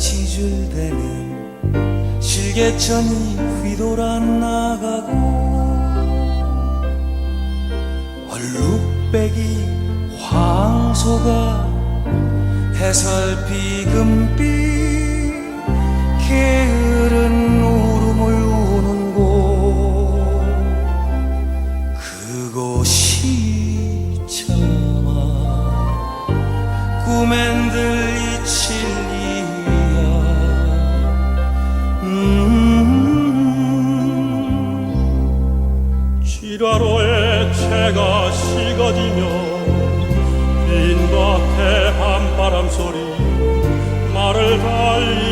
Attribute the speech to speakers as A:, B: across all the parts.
A: 지줄대는 실개천이 휘돌아 나가고 얼룩배기 황소가 해설비 금빛 게으른
B: 지라로의 채가 시가지며 빈 밭에 밤바람 소리 말을 달리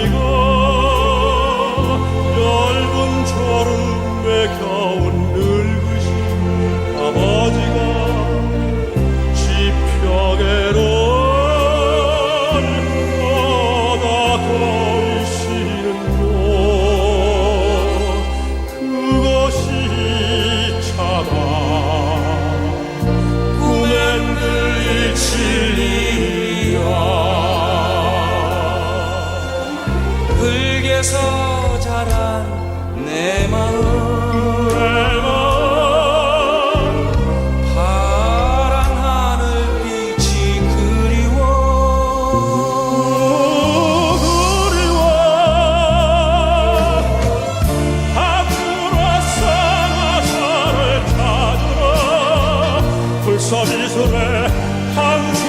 B: 서비술에 한수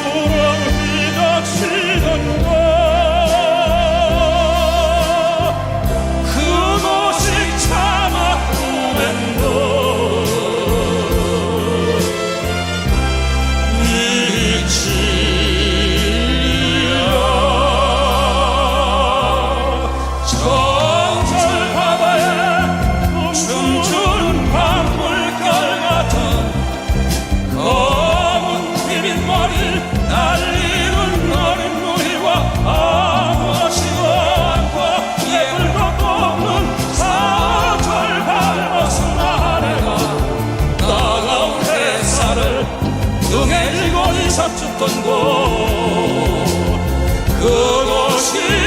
B: 등에 지고 이삭죽던 곳. 그곳이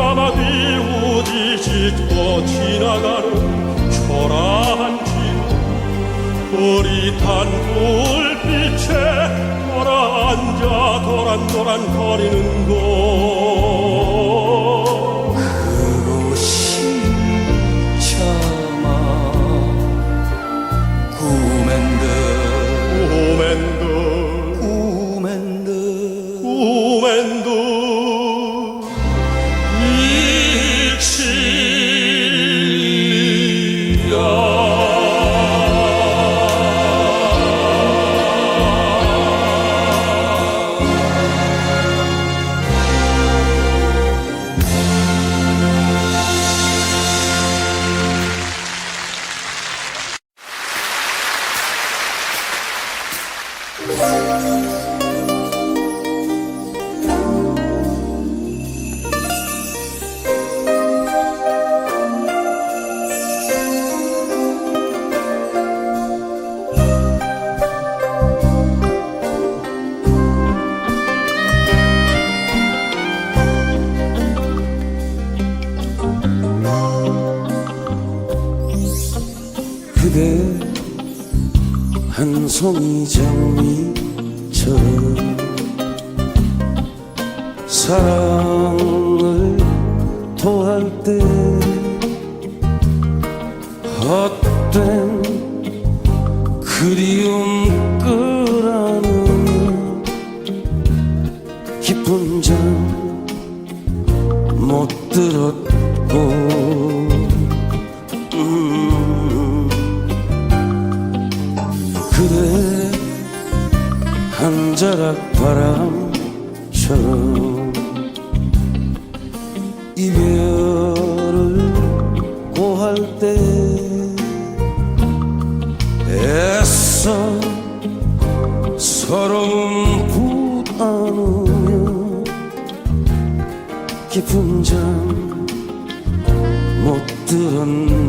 B: 까마 뒤우디짓고 지나가는 초라한 길. 흐릿한 불빛에 돌아앉아 도란도란 거리는 곳
A: 한 송이 장미처럼 사랑을 토할 때 헛된 그리움 끌어안으며 깊은 잠 못 들었고 자락 바람처럼 이별을 고할 때 애써 서러움 붓 안으며 깊은 잠 못 들었네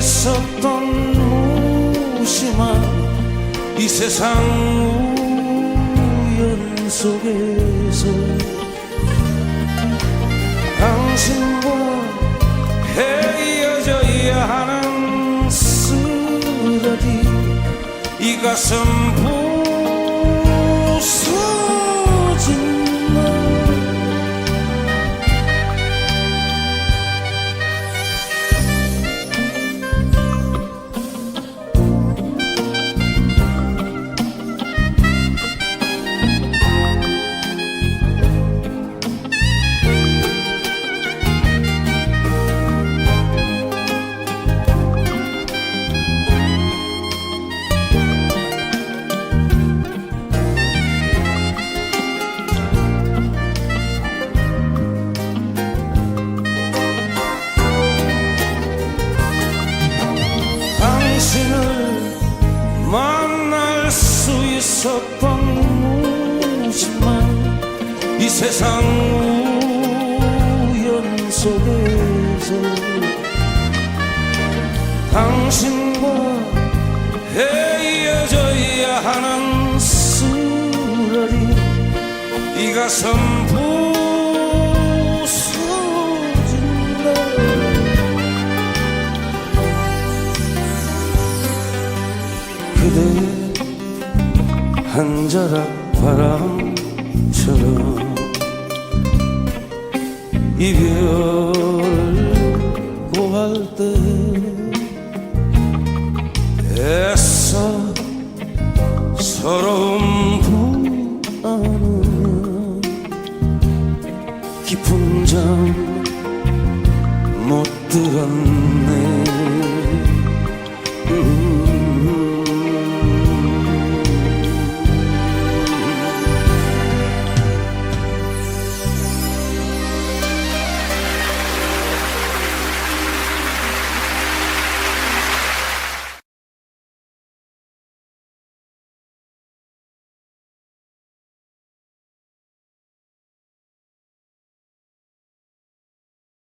A: 있었던 무심한 이 세상 우연 속에서 당신과 헤어져야 하는 쓰러기 이 가슴 수 있었던 무심한 이 세상 우연 속에서 당신과 헤어져야 하는 쓰라리 이 가슴 부 한 자락 바람처럼. 이별을 고할 때 애써 서러움 부안으며 깊은 잠